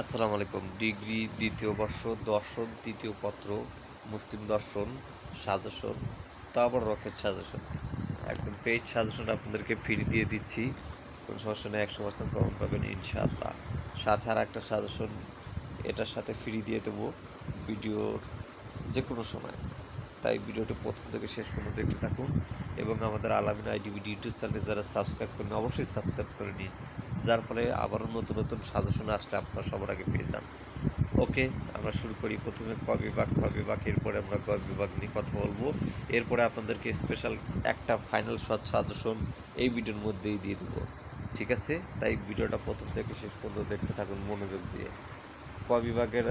আসসালামু আলাইকুম। ডিগ্রি দ্বিতীয় বর্ষ, দর্শন তৃতীয় পত্র, মুসলিম দর্শন, সাজেশন, তারপর রকেট সাজেশন। একদম পেজ সাজেশন আপনাদেরকে ফ্রি দিয়ে দিচ্ছি। কোনো সমস্যা নেই, একশো পার্সেন্ট কমন পাবেন ইনশাআল্লাহ। সাথে আর একটা সাজেশন, এটার সাথে ফ্রি দিয়ে দেবো ভিডিওর যে কোনো সময়। তাই ভিডিওটি প্রথম থেকে শেষ পর্যন্ত দেখতে থাকুন এবং আমাদের আলামিন আইডিবিডি ইউটিউব চ্যানেলে যারা সাবস্ক্রাইব করেন অবশ্যই সাবস্ক্রাইব করে নিন। যার ফলে আবারও নতুন নতুন সাজেশন আসলে আপনারা সবার আগে পেয়ে যান। ওকে, আমরা শুরু করি প্রথমে ক বিভাগ, খ বিভাগ, এরপরে আমরা গ বিভাগ নিয়ে কথা বলব। এরপরে আপনাদেরকে স্পেশাল একটা ফাইনাল শর্ট সাজেশন এই ভিডিওর মধ্যেই দিয়ে দেবো। ঠিক আছে? তাই ভিডিওটা প্রথম থেকে শেষ পর্যন্ত দেখতে থাকুন মনোযোগ দিয়ে। ক বিভাগের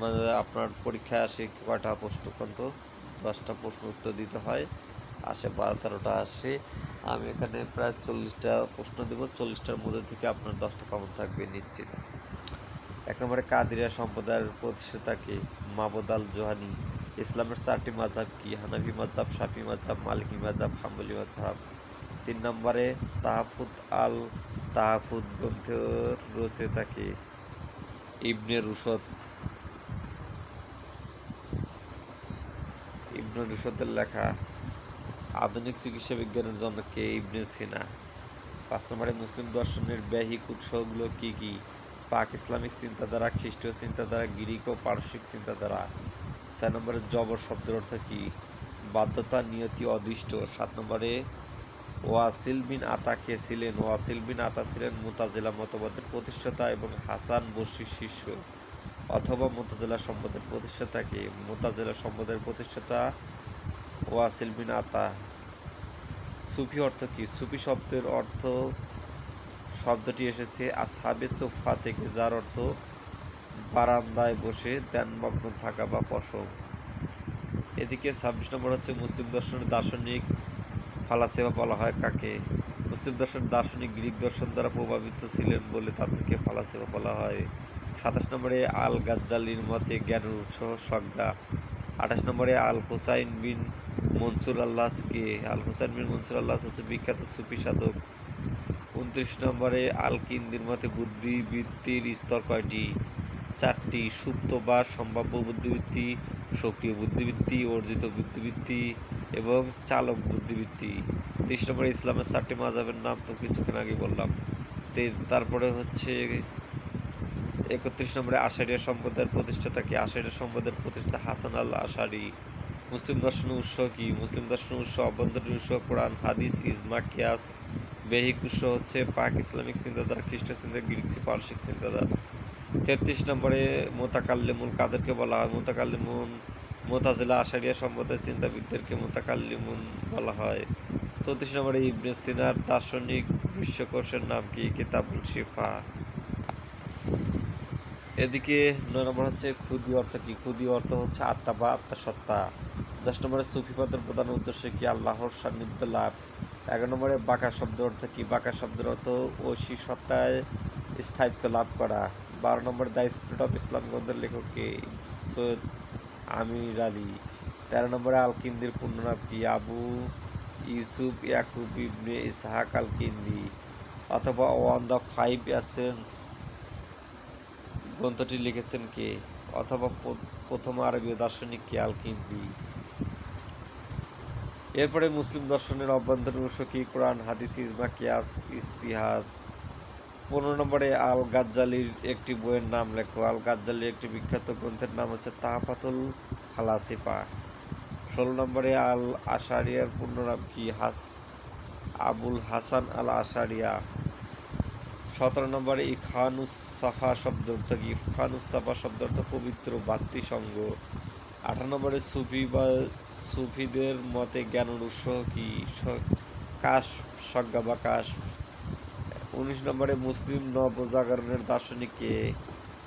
মানে আপনার পরীক্ষায় আসে কয়টা প্রশ্ন কন্ত দশটা প্রশ্ন উত্তর দিতে হয়। আসে বারো তেরোটা আসে। আমি এখানে প্রায় চল্লিশটা প্রশ্ন দেবো, চল্লিশটার মধ্যে থেকে আপনার দশটা কমন থাকবে নিশ্চিত। এক নম্বরে কাদিরিয়া সম্প্রদায়ের প্রতিষ্ঠাতা কে? মাবুদ আল জোহানি ইসলামের চারটি মাঝাব কি? হানাফি মাঝাব শাফি মাঝাব মালিকি মাঝাব হাম্বলি মাঝাব তিন নম্বরে, তাহাফুদ আল, তাহাফুদ গ্রন্থের রচয়িতা কে? ইবনে রুশদ। ইবনে রুশদের লেখা আধুনিক চিকিৎসা বিজ্ঞানের জন্য কে ইবনে সিনা? পাঁচ নম্বরে, মুসলিম দর্শনের ব্যহিক উৎসগুলো কি কি? পাক ইসলামিক চিন্তাধারা, খ্রিস্টীয় চিন্তাধারা, গ্রিক ও পারসিক চিন্তাধারা। ছয় নম্বরে, জবর শব্দের অর্থ কি? বাধ্যতা, নিয়তি, অদৃষ্ট। সাত নম্বরে, ওয়াসিল বিন আতা কে ছিলেন? ওয়াসিল বিন আতা ছিলেন মোতাজিলা মতবাদের প্রতিষ্ঠাতা এবং হাসান বসির শিষ্য অথবা মোতাজিলা সম্পদের প্রতিষ্ঠাতা কে? মোতাজিলা সম্পদের প্রতিষ্ঠাতা ওয়াসিল বিন আতা সুফি অর্থ কি? সুফি শব্দের অর্থ শব্দটি এসেছে আসহাবে সোফা থেকে, যার অর্থ বারান্দায় বসে ধ্যানমগ্ন থাকা বা পশম এদিকে ছাব্বিশ নম্বর হচ্ছে মুসলিম দর্শনের দার্শনিক ফালাসেবা বলা হয় কাকে? মুসলিম দর্শন দার্শনিক গ্রিক দর্শন দ্বারা প্রভাবিত ছিলেন বলে তাদেরকে ফালাসেবা বলা হয়। সাতাশ নম্বরে আল গাজ্জালির মতে জ্ঞানের উৎস সংজ্ঞা। আঠাশ নম্বরে আল হুসাইন বিন মনসুর আল্লাহকে আল হুসাইন বিন মনসুর আল্লাহ হচ্ছে বিখ্যাত সুফি সাধক। উনত্রিশ নম্বরে আল কিন্দির মতে বুদ্ধিবৃত্তির স্তর কয়টি? চারটি, সুপ্ত বা সম্ভাব্য বুদ্ধিবৃত্তি, সক্রিয় বুদ্ধিবৃত্তি, অর্জিত বুদ্ধিবৃত্তি এবং চালক বুদ্ধিবৃত্তি। তিরিশ নম্বরে ইসলামের চারটি মাজাবের নাম তো কিছুক্ষণ আগে বললাম। তারপরে হচ্ছে একত্রিশ নম্বরে আষাঢ়িয়া সম্প্রদায়ের প্রতিষ্ঠাতা কি? আষাঢ়িয়া সম্প্রদায়ের প্রতিষ্ঠাতা হাসান আল আষারি মুসলিম দর্শন উৎস কি? মুসলিম দর্শন উৎস, অভ্যন্তরীণ উৎস, কোরআন, হাদিস, ইজমা, কিয়াস, বেহিক উৎস হচ্ছে পাক ইসলামিক চিন্তাধারা, খ্রিস্ট চিন্তা গ্রিক পারসিক চিন্তাধারা। তেত্রিশ নম্বরে মোতাকাল্লিমুন কাদেরকে বলা হয়। মোতাকাল্লিমুন মোতাজিলা আশারিয়া সম্প্রদায়ের চিন্তাবিদদেরকে মোতাকাল্লিমুন বলা হয়। চৌত্রিশ নম্বরে ইবনে সিনার দার্শনিক বিশ্বকোষের নাম কি? কিতাবুল শিফা। এদিকে নয় নম্বর হচ্ছে ক্ষুদি অর্থ কি? ক্ষুদি অর্থ হচ্ছে আত্মা বা আত্মসত্তা দশ নম্বরে সুফিপদের প্রধান উদ্দেশ্য কি? আল্লাহর সান্নিধ্য লাভ। এগারো নম্বরে বাঁকা শব্দের অর্থ কি? বাঁকা শব্দের অর্থ ঐশী সত্তায় স্থায়িত্ব লাভ করা। বারো নম্বরে দ্য স্পিরিট অফ ইসলাম গ্রন্থের লেখককে সৈয়দ আমির আলী। তেরো নম্বরে আল কিন্দির পূর্ণনাম কি আবু ইউসুফ ইয়াকুব ইবনে ইসহাক আল কিন্দি। অথবা ওয়ান দ্য ফাইভ অ্যাসেন্স গ্রন্থটি লিখেছেন কে? অথবা প্রথম আরবীয় দার্শনিক কে? আল কিন্দি এরপরে মুসলিম দর্শনের অভ্যন্তরীণ উৎস কি? কোরআন, হাদিস, ইজমা, কিয়াস ইস্তিহাদ পনেরো নম্বরে আল গাজ্জালির একটি বইয়ের নাম লেখো। আল গাজ্জালির একটি বিখ্যাত গ্রন্থের নাম হচ্ছে তাহাফাতুল ফালাসিফা। ষোলো নম্বরে আল আশারিয়ার পূর্ণ নাম কি? হাস আবুল হাসান আল আশারিয়া সতেরো নম্বরে ইখানুস সাফা শব্দ অর্থ কি? ইফখানুস সাফা শব্দ অর্থ পবিত্র বাত্তিসঙ্গ আঠারো নম্বরে সুফি বা সুফিদের মতে জ্ঞানের উৎস কি? কাশ, সজ্ঞা বা কাশ। উনিশ নম্বরে মুসলিম নবজাগরণের দার্শনিক দার্শনিককে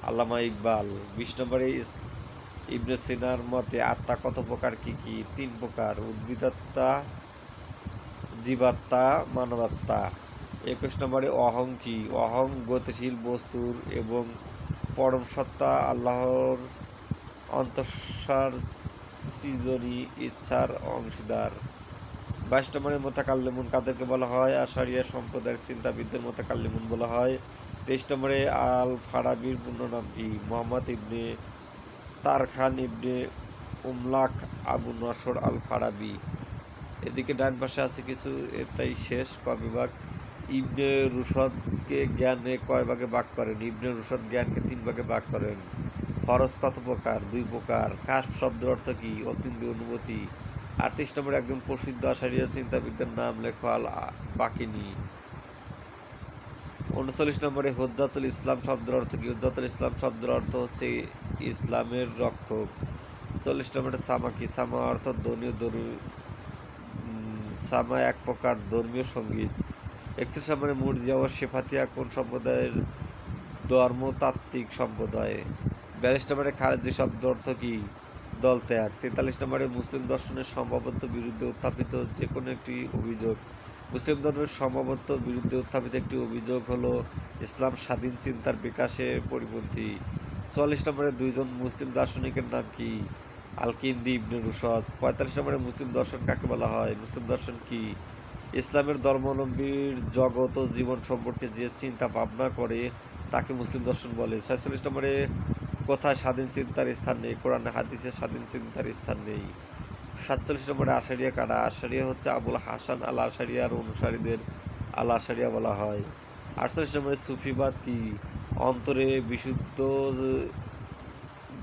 আল্লামা ইকবাল। বিশ নম্বরে ইবনে সিনার মতে আত্মা কত প্রকার, কি কি? তিন প্রকার। উদ্ভিদাত্মা, জীবাত্মা, মানবাত্মা। একুশ নম্বরে অহং কি? অহং গতিশীল বস্তুর এবং পরম সত্তা, আল্লাহর অন্তঃসার সৃজনী ইচ্ছার অংশীদার। বাইশ নম্বরে মোতাকাল্লিমুন কাদেরকে বলা হয়? আশারিয়া সম্প্রদায়ের চিন্তাবিদদের মোতাকাল্লিমুন বলা হয়। তেইশ নম্বরে আল ফারাবির পূর্ণ নাম কি? মোহাম্মদ ইবনে তারখান ইবনে উমলাক আবু নসর আল ফারাবি এদিকে ডান পাশে আছে কিছু এটাই শেষ ক বিভাগ ইবনে রুশদকে জ্ঞানে কয় ভাগে ভাগ করেন? ইবনে রুশদ জ্ঞানকে তিন ভাগে ভাগ করেন। ফরজ কত প্রকার? দুই প্রকার। কাশ শব্দের অর্থ কি? অতীন্দ্রিয় অনুভূতি। আটত্রিশ নম্বরে একজন প্রসিদ্ধ আশারিয়া চিন্তাবিদদের নাম লেখো আল বাকিনি। উনচল্লিশ নম্বরে হজ্জাতুল ইসলাম শব্দের অর্থ কি? হজ্জাতুল ইসলাম শব্দের অর্থ হচ্ছে ইসলামের রক্ষক। চল্লিশ নম্বরে সামা কি? সামা অর্থ ধর্মীয় দরু সামা এক প্রকার ধর্মীয় সংগীত। একত্রিশ নম্বরে মুরজিয়া ও শেফাতিয়া কোন সম্প্রদায়ের ধর্মতাত্ত্বিক সম্প্রদায়? বিয়াল্লিশ নম্বরে খারেজি শব্দ অর্থ কি? দল ত্যাগ। তেতাল্লিশ নম্বরে মুসলিম দর্শনের সম্ভাবত বিরুদ্ধে উত্থাপিত যে কোনো একটি অভিযোগ। মুসলিম ধর্মের সম্ভবত বিরুদ্ধে উত্থাপিত একটি অভিযোগ হলো ইসলাম স্বাধীন চিন্তার বিকাশের পরিপন্থী। চুয়াল্লিশ নম্বরে দুইজন মুসলিম দার্শনিকের নাম কি? আলকিন্দি ইবনে রুশদ। পঁয়তাল্লিশ নম্বরে মুসলিম দর্শন কাকে বলা হয়? মুসলিম দর্শন কি? ইসলামের ধর্মাবলম্বীর জগৎ ও জীবন সম্পর্কে যে চিন্তা ভাবনা করে, তাকে মুসলিম দর্শন বলে। ছয়চল্লিশ নম্বরে, কোথায় স্বাধীন চিন্তার স্থান নেই? কোরআন, হাদিসে স্বাধীন চিন্তার স্থান নেই। সাতচল্লিশ নম্বরে, আশারিয়া কারা? আশারিয়া হচ্ছে আবুল হাসান আল আশারিয়ার অনুসারীদের আল আশারিয়া বলা হয়। আটচল্লিশ নম্বরে, সুফিবাদ কি? অন্তরে বিশুদ্ধ,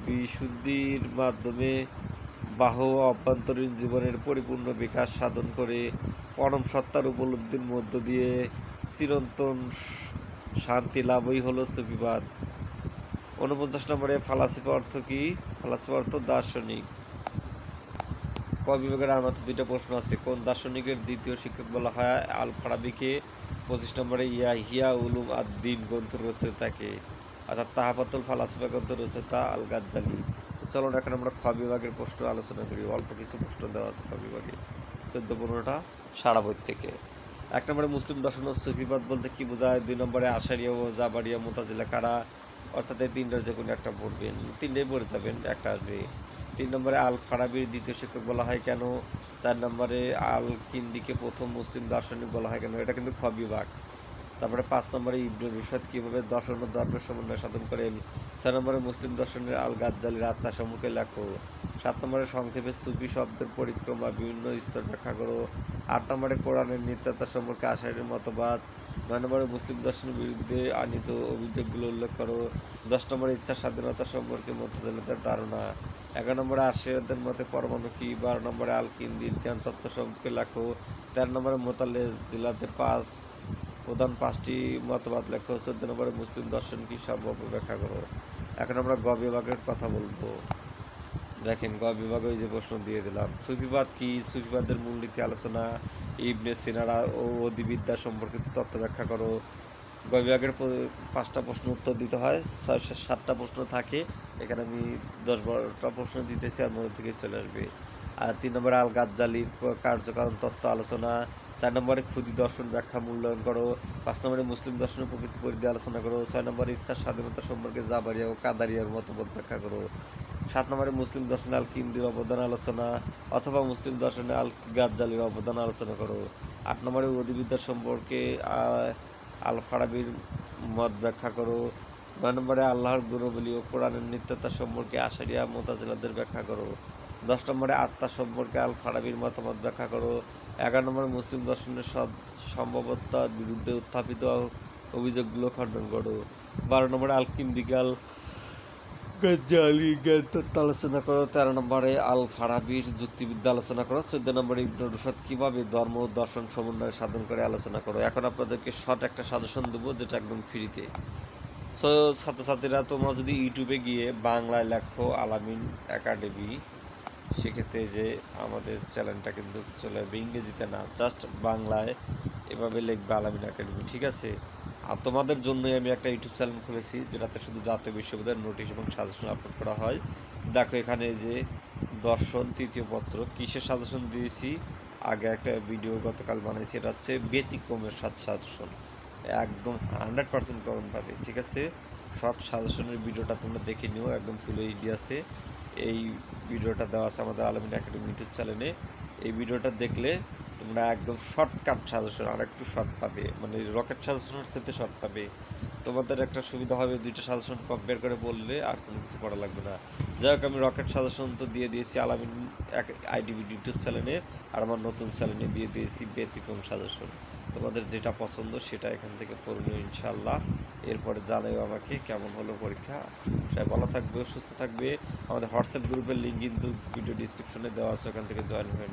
বিশুদ্ধির মাধ্যমে বাহ অভ্যন্তরীণ জীবনের পরিপূর্ণ বিকাশ সাধন করে পরম সত্তার উপলব্ধির মধ্য দিয়ে চিরন্তন শান্তি লাভই হলো সুফিবাদ উনপঞ্চাশ নম্বরে ফালাসিফা অর্থ কি? ফালাসিফা অর্থ দার্শনিক। ক বিভাগের আর দুইটা প্রশ্ন আছে। কোন দার্শনিকের দ্বিতীয় শিক্ষক বলা হয়? আল ফারাবিকে পঁচিশ নম্বরে ইয়া হিয়া উলুম আদ দিন গ্রন্থ রচয়িতাকে অর্থাৎ তাহাপাতুল ফালাসিফা গ্রন্থ রচয়িতা আল গাজ্জালি তো চলো না এখন আমরা খ বিভাগের প্রশ্ন আলোচনা করি। অল্প কিছু প্রশ্ন দেওয়া আছে খ বিভাগে। চোদ্দ পনেরোটা। সারা বই থেকে। এক নম্বরে মুসলিম দর্শন ও সুফিবাদ বলতে কি বোঝায়? দুই নম্বরে আশারিয়া ও জাবারিয়া মোতাজিলা কারা? অর্থাৎ এই তিনটার যে কোনো একটা পড়বেন তিনটেই পড়ে যাবেন, একটা আসবে। তিন নম্বরে আল ফারাবির দ্বিতীয় শিক্ষক বলা হয় কেন? চার নম্বরে আল কিন্দিকে প্রথম মুসলিম দার্শনিক বলা হয় কেন? এটা কিন্তু খ বিভাগ। তারপরে পাঁচ নম্বরে ইবনে রুশাদ কীভাবে দর্শন ও ধর্মের সমন্বয় সাধন করেন ছয় নম্বরে মুসলিম দর্শনের আল গাজ্জালির আত্মা সম্মুখে লেখো। সাত নম্বরে সংক্ষেপে সুফি শব্দের পরিক্রমা, বিভিন্ন স্তর ব্যাখ্যা করো। আট নম্বরে কোরআনের নিত্যতা সম্পর্কে আশারের মতবাদ। নয় নম্বরে মুসলিম দর্শনের বিরুদ্ধে আনিত অভিযোগগুলো উল্লেখ করো। দশ নম্বরে ইচ্ছা স্বাধীনতা সম্পর্কে মতদলতার ধারণা। এগারো নম্বরে আশিয়াদের মতে পরমাণু কি? বারো নম্বরে আল কিন্দির জ্ঞান তত্ত্ব সম্পর্কে লেখো। তেরো নম্বরে মোতালে জেলাতে পাঁচ প্রধান পাঁচটি মতবাদ লেখো চোদ্দ নম্বরে মুসলিম দর্শন কি সম্ভব ব্যাখ্যা করো? এখন আমরা গ বিভাগের কথা বলব। দেখেন, গ বিভাগে ওই যে প্রশ্ন দিয়ে দিলাম, সুফিবাদ কি? সুফিবাদের মূলনীতি আলোচনা, ইবনে সিনারা ও অধিবিদ্যা সম্পর্কিত তত্ত্ব ব্যাখ্যা করো। গ বিভাগের পাঁচটা প্রশ্ন উত্তর দিতে হয় ছয় সাতটা প্রশ্ন থাকে। এখানে আমি দশ বারোটা প্রশ্ন দিতেছি, আর মধ্যে থেকে চলে আসবে। তিন নম্বরে আল গাজ্জালির কার্যকারণ, তত্ত্ব, আলোচনা। চার নম্বরে ক্ষুদি দর্শন, ব্যাখ্যা, মূল্যায়ন করো। পাঁচ নম্বরে মুসলিম দর্শনের প্রকৃতি পরিধি আলোচনা করো। ছয় নম্বরে ইচ্ছার স্বাধীনতা সম্পর্কে জাবারিয়া ও কাদারিয়ার মতবাদ ব্যাখ্যা করো। সাত নম্বরে মুসলিম দর্শনে আল কিন্দির অবদান আলোচনা অথবা মুসলিম দর্শনে আল গাজ্জালির অবদান আলোচনা করো। আট নম্বরে অধিবিদ্যা সম্পর্কে আল ফারাবির মত ব্যাখ্যা করো। নয় নম্বরে আল্লাহর গুণবলী ও কোরআনের নিত্যতা সম্পর্কে আশারিয়া মোতাজিলাদের ব্যাখ্যা করো। দশ নম্বরে আত্মা সম্পর্কে আল ফারাবির মতামত ব্যাখ্যা করো। এগারো নম্বরে মুসলিম দর্শনের সব সম্ভবতার বিরুদ্ধে উত্থাপিত অভিযোগগুলো খণ্ডন করো। বারো নম্বরে আল জ্ঞান আলোচনা করো। তেরো নম্বরে আল ফারাবির যুক্তিবিদ্যা আলোচনা করো। চোদ্দ নম্বরে ইবনে রুশদ কীভাবে ধর্ম দর্শন সমন্বয় সাধন করে আলোচনা করো। এখন আপনাদেরকে শর্ট একটা সাজেশন দেবো, যেটা একদম ফ্রিতে সো ছাত্রছাত্রীরা তোমরা যদি ইউটিউবে গিয়ে বাংলায় লেখো আলামিন একাডেমি সেক্ষেত্রে যে আমাদের চ্যানেলটা কিন্তু চলে আসবে ইংরেজিতে না, জাস্ট বাংলায়। এভাবে লিখবে আলামিন একাডেমি, ঠিক আছে? আর তোমাদের জন্যই আমি একটা ইউটিউব চ্যানেল খুলেছি, যেটাতে শুধু জাতীয় বিশ্ববিদ্যালয়ের নোটিশ এবং সাজেশন আপলোড করা হয়। দেখো এখানে যে দর্শন, তৃতীয় পত্র, কিসের সাজেশন দিয়েছি? আগে একটা ভিডিও গতকাল বানিয়েছি এটা হচ্ছে ব্যতিক্রমের সাত সাজেশন। একদম হান্ড্রেড পার্সেন্ট কমন পাবে, ঠিক আছে? সব সাজেশনের ভিডিওটা তোমরা দেখে নিও, একদম ফুল এইচডি আছে। এই ভিডিওটা দেওয়া আছে আমাদের আলমিন একাডেমি ইউটিউব চ্যানেলে। এই ভিডিওটা দেখলে তোমরা একদম শর্টকাট সাজেশন আর একটু শর্ট পাবে। মানে রকেট সাজেশনের সাথে শর্ট পাবে। তোমাদের একটা সুবিধা হবে, দুইটা সাজেশন কম্পেয়ার করে বললে আর কোনো কিছু করা লাগবে না। যাই হোক, আমি রকেট সাজেশন তো দিয়ে দিয়েছি আলামিন এক আইডিবি ইউটিউব চ্যানেলে, আর আমার নতুন চ্যানেলে দিয়ে দিয়েছি ব্যতিক্রম সাজেশন তোমাদের যেটা পছন্দ সেটা এখান থেকে পড়ে ইনশাল্লাহ এরপরে জানাই আমাকে কেমন হলো পরীক্ষা। সবাই ভালো থাকবে, সুস্থ থাকবে। আমাদের হোয়াটসঅ্যাপ গ্রুপের লিঙ্ক কিন্তু ভিডিও ডিসক্রিপশনে দেওয়া আছে, ওখান থেকে জয়েন হয়ে